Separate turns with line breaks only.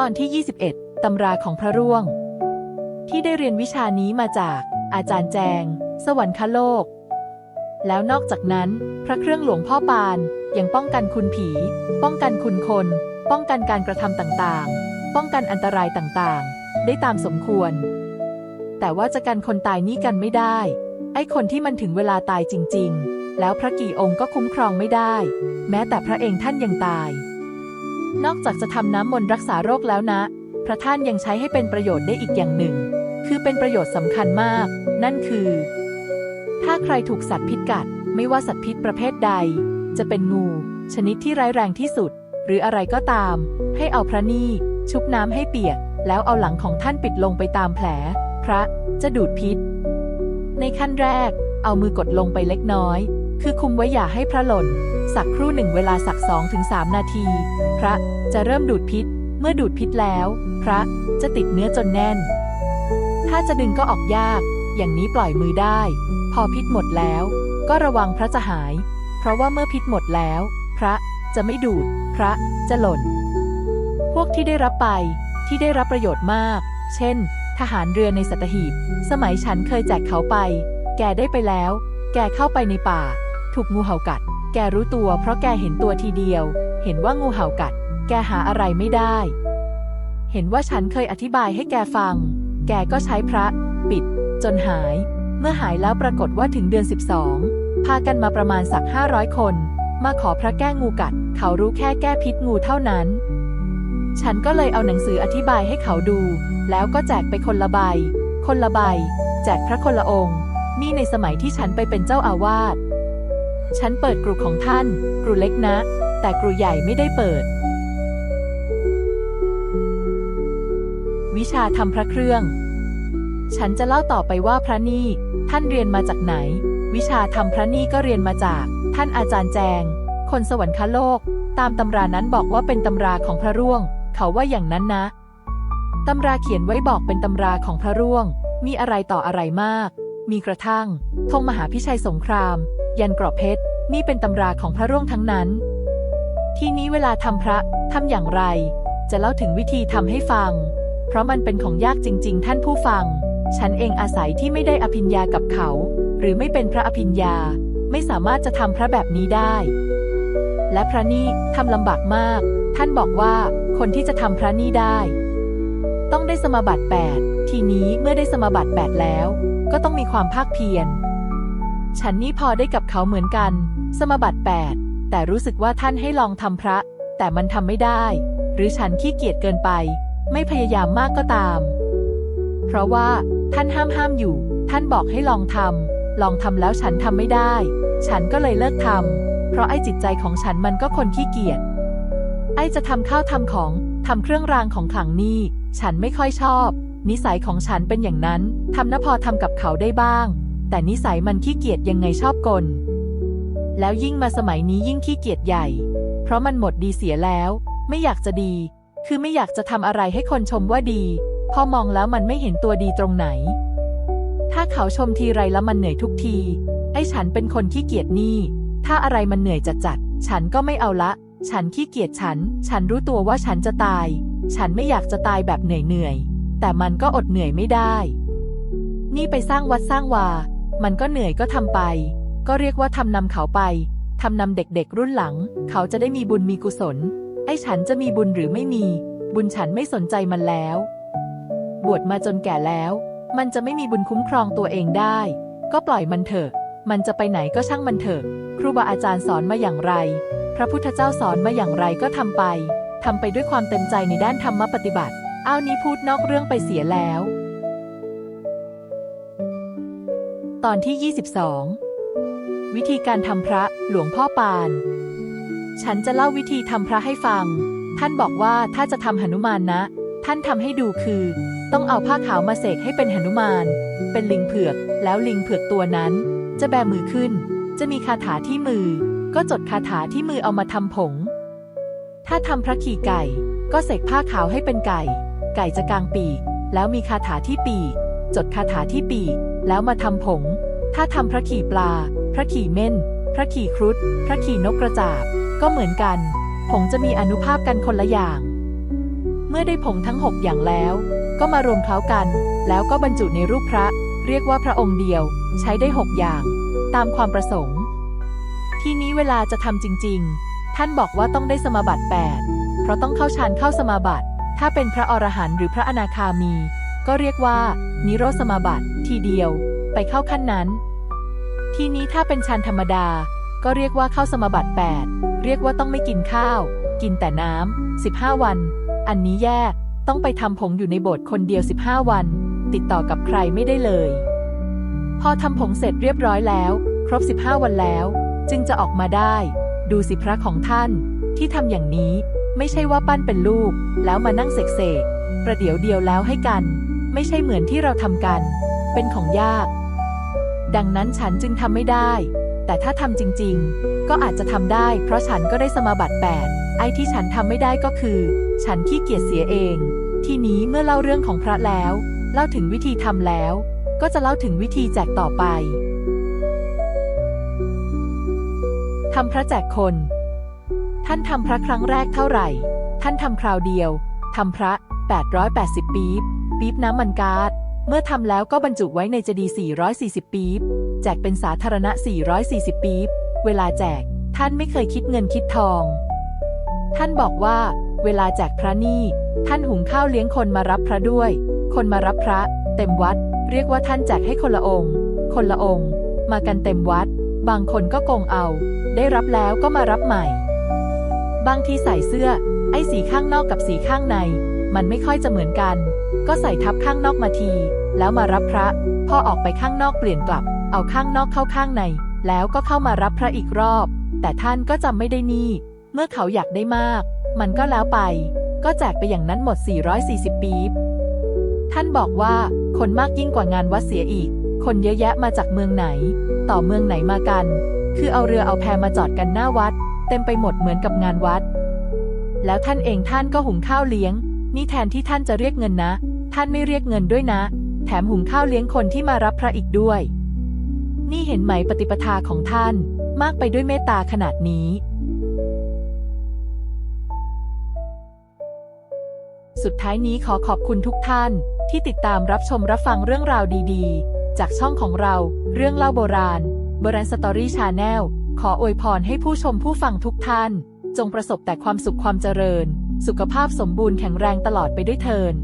ตอนที่ 21 ตำราของพระร่วง ที่ได้เรียนวิชานี้มาจากอาจารย์แจง สวรรคโลก แล้วนอกจากนั้น พระเครื่องหลวงพ่อปานยังป้องกันคุณผี ป้องกันคุณคน ป้องกันการกระทำต่างๆ ป้องกันอันตรายต่างๆ ได้ตามสมควร แต่ว่าจะกันคนตายนี่กันไม่ได้ ไอ้คนที่มันถึงเวลาตายจริง ๆ แล้วพระกี่องค์ก็คุ้มครองไม่ได้ แม้แต่พระเองท่านยังตาย นอกจากจะทำน้ำมนต์รักษาโรคแล้วนะ พระท่านยังใช้ให้เป็นประโยชน์ได้อีกอย่างหนึ่ง คือเป็นประโยชน์สำคัญมาก นั่นคือ ถ้าใครถูกสัตว์พิษกัด ไม่ว่าสัตว์พิษประเภทใด จะเป็นงู ชนิดที่ร้ายแรงที่สุด หรืออะไรก็ตาม ให้เอาพระนี่ชุบน้ำให้เปียก แล้วเอาหลังของท่านปิดลงไปตามแผล พระจะดูดพิษ ในขั้นแรก เอามือกดลงไปเล็กน้อย คือคุมไว้อย่าให้พระหล่น สักครู่หนึ่งเวลาสักสองถึงสามนาที พระจะเริ่มดูดพิษ เมื่อดูดพิษแล้ว พระจะติดเนื้อจนแน่น ถ้าจะดึงก็ออกยาก อย่างนี้ปล่อยมือได้ พอพิษหมดแล้ว ก็ระวังพระจะหาย เพราะว่าเมื่อพิษหมดแล้ว พระจะไม่ดูด พระจะหล่น พวกที่ได้รับไปที่ได้รับประโยชน์มาก เช่น ทหารเรือในสัตหีบ สมัยฉันเคยแจกเขาไป แกได้ไปแล้ว แกเข้าไปในป่า ถูกงูเห่ากัด แกรู้ตัวเพราะแกเห็นตัวทีเดียว เห็นว่างูเห่ากัด แกหาอะไรไม่ได้ เห็นว่าฉันเคยอธิบายให้แกฟัง แกก็ใช้พระ ปิด จนหาย เมื่อหายแล้วปรากฏว่าถึงเดือน 12 พากันมาประมาณสัก 500 คน มาขอพระแก้งูกัด เขารู้แค่แก้พิษงูเท่านั้น ฉันก็เลยเอาหนังสืออธิบายให้เขาดู แล้วก็แจกไปคนละใบ คนละใบ แจกพระคนละองค์ นี่ในสมัยที่ฉันไปเป็นเจ้าอาวาส ฉันเปิดกรุของท่าน กรุเล็กนะ แต่กรุใหญ่ไม่ได้เปิด วิชาทำพระเครื่อง ฉันจะเล่าต่อไปว่าพระนี่ ท่านเรียนมาจากไหน วิชาทำพระนี่ก็เรียนมาจาก ท่านอาจารย์แจง คนสวรรคโลก ตามตำรานั้นบอกว่าเป็นตำราของพระร่วง เขาว่าอย่างนั้นนะ ตำราเขียนไว้บอกเป็นตำราของพระร่วง มีอะไรต่ออะไรมาก มีกระทั่งธงมหาพิชัยสงคราม ยันกรอบเพชร นี่เป็นตำราของพระร่วงทั้งนั้น ทีนี้เวลาทำพระทำอย่างไร จะเล่าถึงวิธีทำให้ฟัง เพราะมันเป็นของยากจริง ๆ ท่านผู้ฟัง ฉันเองอาศัยที่ไม่ได้อภิญญากับเขา หรือไม่เป็นพระอภิญญา ไม่สามารถจะทำพระแบบนี้ได้ และพระนี่ทำลำบากมาก ท่านบอกว่าคนที่จะทำพระนี่ได้ ต้องได้สมบัติ8ทีนี้เมื่อได้สมบัติ8แล้ว ก็ต้องมีความภาคเพียร ฉันนี่พอได้กับเขาเหมือนกัน สมบัติ8แต่รู้สึกว่าท่านให้ลองทำพระ แต่มันทำไม่ได้ หรือฉันขี้เกียจเกินไป ไม่พยายามมากก็ตาม เพราะว่า ท่านห้ามห้ามอยู่ ท่านบอกให้ลองทำลองทำแล้วฉันทำไม่ได้ ฉันก็เลยเลิกทำเพราะไอ้จิตใจของฉันมันก็คนขี้เกียจไอ้จะทำข้าวทำของทำเครื่องรางของขลังนี่ ฉันไม่ค่อยชอบ นิสัยของฉันเป็นอย่างนั้นทำนะพอทำกับเขาได้บ้าง แต่นิสัยมันขี้เกียจยังไงชอบกล แล้วยิ่งมาสมัยนี้ยิ่งขี้เกียจใหญ่ เพราะมันหมดดีเสียแล้ว ไม่อยากจะดี คือไม่อยากจะทำอะไรให้คนชมว่าดี พอมองแล้วมันไม่เห็นตัวดีตรงไหน ถ้าเขาชมทีไรแล้วมันเหนื่อยทุกที ไอ้ฉันเป็นคนขี้เกียจนี่ ถ้าอะไรมันเหนื่อยจัดจัดๆฉันก็ไม่เอาละ ฉันขี้เกียจฉัน ฉันรู้ตัวว่าฉันจะตาย ฉันไม่อยากจะตายแบบเหนื่อยเหนื่อยๆแต่มันก็อดเหนื่อยไม่ได้ นี่ไปสร้างวัดสร้างวา มันก็เหนื่อยก็ทำไป ก็เรียกว่าทำนำเขาไปทำนำเด็กๆ รุ่นหลัง เขาจะได้มีบุญมีกุศล ไอ้ฉันจะมีบุญหรือไม่มี บุญฉันไม่สนใจมันแล้ว บวชมาจนแก่แล้ว มันจะไม่มีบุญคุ้มครองตัวเองได้ ก็ปล่อยมันเถอะ มันจะไปไหนก็ช่างมันเถอะ ครูบาอาจารย์สอนมาอย่างไร พระพุทธเจ้าสอนมาอย่างไรก็ทำไปทำไปด้วยความเต็มใจในด้านธรรมปฏิบัติ เอานี้พูดนอกเรื่องไปเสียแล้ว ตอนที่ 22 วิธีการทำพระหลวงพ่อปาน ฉันจะเล่าวิธีทำพระให้ฟัง ท่านบอกว่าถ้าจะทำหนุมานนะ ท่านทำให้ดูคือ ต้องเอาผ้าขาวมาเสกให้เป็นหนุมาน เป็นลิงเผือก แล้วลิงเผือกตัวนั้น จะแบมือขึ้น จะมีคาถาที่มือ ก็จดคาถาที่มือเอามาทำผง ถ้าทำพระขี่ไก่ ก็เสกผ้าขาวให้เป็นไก่ ไก่จะกางปีก แล้วมีคาถาที่ปีก จดคาถาที่ปีก แล้วมาทำผง ถ้าทำพระขี่ปลา พระขี่เม่น พระขี่ครุฑ พระขี่นกกระจาบ ก็เหมือนกัน ผงจะมีอนุภาพกันคนละอย่าง เมื่อได้ผงทั้งหกอย่างแล้ว ก็มารวมเคล้ากัน แล้วก็บรรจุในรูปพระ เรียกว่าพระองค์เดียว ใช้ได้หกอย่าง ตามความประสงค์ ทีนี้เวลาจะทำจริง ๆ ท่านบอกว่าต้องได้สมาบัติ8เพราะต้องเข้าฌานเข้าสมาบัติ ถ้าเป็นพระอรหันต์หรือพระอนาคามี ก็เรียกว่า นิโรธสมาบัติ ทีเดียว ไปเข้าขั้นนั้น ทีนี้ถ้าเป็นฌานธรรมดา ก็เรียกว่าเข้าสมาบัติ 8 เรียกว่าต้องไม่กินข้าว กินแต่น้ำ15 วัน อันนี้แย่ต้องไปทำผงอยู่ในโบสถ์คนเดียว 15 วัน ติดต่อกับใครไม่ได้เลย พอทำผงเสร็จเรียบร้อยแล้ว ครบ 15 วันแล้ว จึงจะออกมาได้ ดูสิพระของท่านที่ทำอย่างนี้ไม่ใช่ว่าปั้นเป็นลูก แล้วมานั่งเสกเสกๆประเดี๋ยวเดียวแล้วให้กัน ไม่ใช่เหมือนที่เราทำกัน เป็นของยาก ดังนั้นฉันจึงทำไม่ได้ แต่ถ้าทำจริง ๆ ก็อาจจะทำได้ เพราะฉันก็ได้สมาบัติ8ไอ้ที่ฉันทำไม่ได้ก็คือ ฉันขี้เกียจเสียเอง ทีนี้เมื่อเล่าเรื่องของพระแล้ว เล่าถึงวิธีทำแล้ว ก็จะเล่าถึงวิธีแจกต่อไปทำพระแจกคน ท่านทำพระครั้งแรกเท่าไหร่ ท่านทำคราวเดียว ทำพระ 880 ปีบ ปี๊บน้ำมันกาดเมื่อทำแล้วก็บรรจุไว้ในเจดี 440 ปี๊บ แจกเป็นสาธารณะ 440 ปี๊บ เวลาแจก ท่านไม่เคยคิดเงินคิดทอง ท่านบอกว่า เวลาแจกพระนี่ ท่านหุงข้าวเลี้ยงคนมารับพระด้วย คนมารับพระ เต็มวัด เรียกว่าท่านแจกให้คนละองค์ คนละองค์ มากันเต็มวัด บางคนก็โกงเอา ได้รับแล้วก็มารับใหม่ บางทีใส่เสื้อ ไอ้สีข้างนอกกับสีข้างใน มันไม่ค่อยจะเหมือนกัน ก็ใส่ทับข้างนอกมาที แล้วมารับพระ พอออกไปข้างนอกเปลี่ยนกลับ เอาข้างนอกเข้าข้างใน แล้วก็เข้ามารับพระอีกรอบ แต่ท่านก็จำไม่ได้นี่ เมื่อเขาอยากได้มาก มันก็แล้วไป ก็แจกไปอย่างนั้นหมด 440 ปีบท่านบอกว่าคนมากยิ่งกว่างานวัดเสียอีก คนเยอะแยะมาจากเมืองไหน ต่อเมืองไหนมากัน คือเอาเรือเอาแพมาจอดกันหน้าวัด เต็มไปหมดเหมือนกับงานวัด แล้วท่านเองท่านก็หุงข้าวเลี้ยง นี่แทนที่ท่านจะเรียกเงินนะ ท่านไม่เรียกเงินด้วยนะ แถมหุงข้าวเลี้ยงคนที่มารับพระอีกด้วย นี่เห็นไหมปฏิปทาของท่าน มากไปด้วยเมตตาขนาดนี้ สุดท้ายนี้ขอขอบคุณทุกท่าน ที่ติดตามรับชมรับฟังเรื่องราวดีๆ จากช่องของเรา เรื่องเล่าโบราณโบราณสตอรี่ชาแนลขออวยพรให้ผู้ชมผู้ฟังทุกท่าน จงประสบแต่ความสุขความเจริญ สุขภาพสมบูรณ์แข็งแรงตลอดไปด้วยเทิน